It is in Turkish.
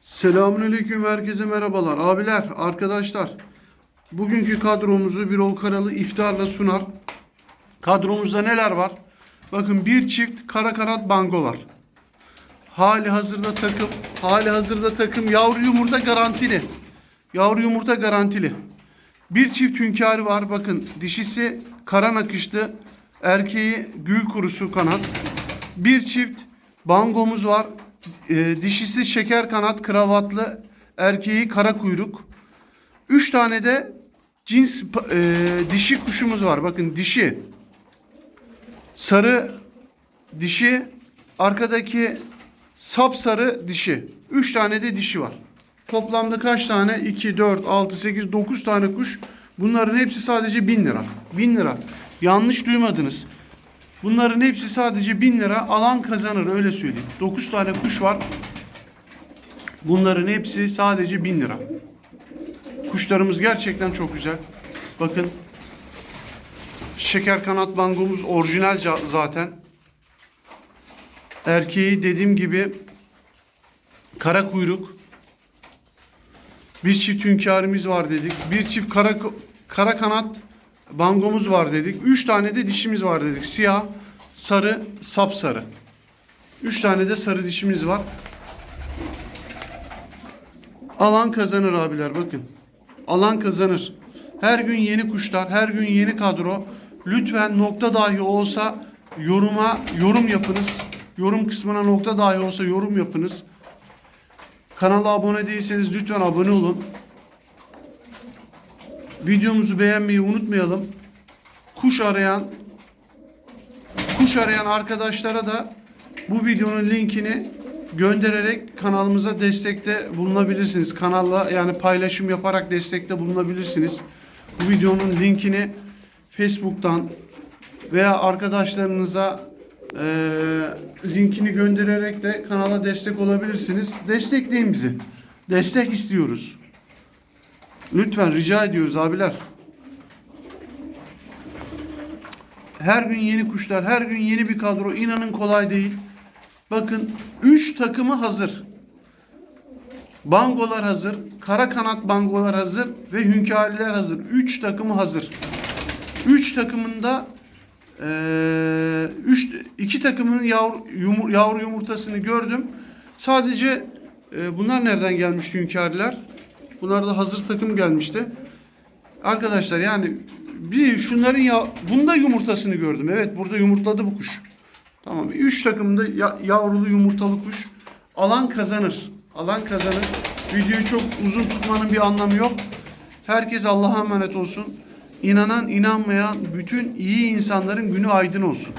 Selamünaleyküm herkese merhabalar. Abiler, arkadaşlar. Bugünkü kadromuzu Birol Karalı iftarla sunar. Kadromuzda neler var? Bakın bir çift kara kanat bango var. Hali hazırda takım, hali hazırda takım yavru yumurta garantili. Yavru yumurta garantili. Bir çift hünkârı var. Bakın dişisi kara nakışlı, erkeği gül kurusu kanat. Bir çift bangomuz var. Ee, dişisi şeker kanat, kravatlı, erkeği kara kuyruk. Üç tane de cins e, dişi kuşumuz var. Bakın dişi sarı dişi, arkadaki sapsarı dişi. Üç tane de dişi var. Toplamda kaç tane? 2, 4, 6, 8, 9 tane kuş. Bunların hepsi sadece 1000 lira. 1000 lira. Yanlış duymadınız. Bunların hepsi sadece 1000 lira. Alan kazanır öyle söyleyeyim. 9 tane kuş var. Bunların hepsi sadece 1000 lira. Kuşlarımız gerçekten çok güzel. Bakın. Şeker kanat bangomuz orijinal zaten. Erkeği dediğim gibi kara kuyruk. Bir çift hünkârımız var dedik. Bir çift kara kara kanat bangomuz var dedik. Üç tane de dişimiz var dedik. Siyah, sarı, sapsarı. Üç tane de sarı dişimiz var. Alan kazanır abiler bakın. Alan kazanır. Her gün yeni kuşlar, her gün yeni kadro. Lütfen nokta dahi olsa yoruma yorum yapınız. Yorum kısmına nokta dahi olsa yorum yapınız. Kanala abone değilseniz lütfen abone olun. Videomuzu beğenmeyi unutmayalım. Kuş arayan kuş arayan arkadaşlara da bu videonun linkini göndererek kanalımıza destekte bulunabilirsiniz. Kanalla yani paylaşım yaparak destekte bulunabilirsiniz. Bu videonun linkini Facebook'tan veya arkadaşlarınıza eee, linkini göndererek de kanala destek olabilirsiniz. Destekleyin bizi. Destek istiyoruz. Lütfen rica ediyoruz abiler. Her gün yeni kuşlar, her gün yeni bir kadro. İnanın kolay değil. Bakın 3 takımı hazır. Bangolar hazır, kara kanat bangolar hazır ve hünkâriler hazır. 3 takımı hazır. 3 takımında üç, iki takımın yavru, yumur, yavru yumurtasını gördüm. Sadece eee, bunlar nereden gelmişti hünkâriler? Bunlar da hazır takım gelmişti. Arkadaşlar yani bir şunların ya bunda yumurtasını gördüm. Evet burada yumurtladı bu kuş. Tamam. Üç takımda ya- yavrulu yumurtalı kuş. Alan kazanır. Alan kazanır. Videoyu çok uzun tutmanın bir anlamı yok. Herkes Allah'a emanet olsun. İnanan, inanmayan bütün iyi insanların günü aydın olsun.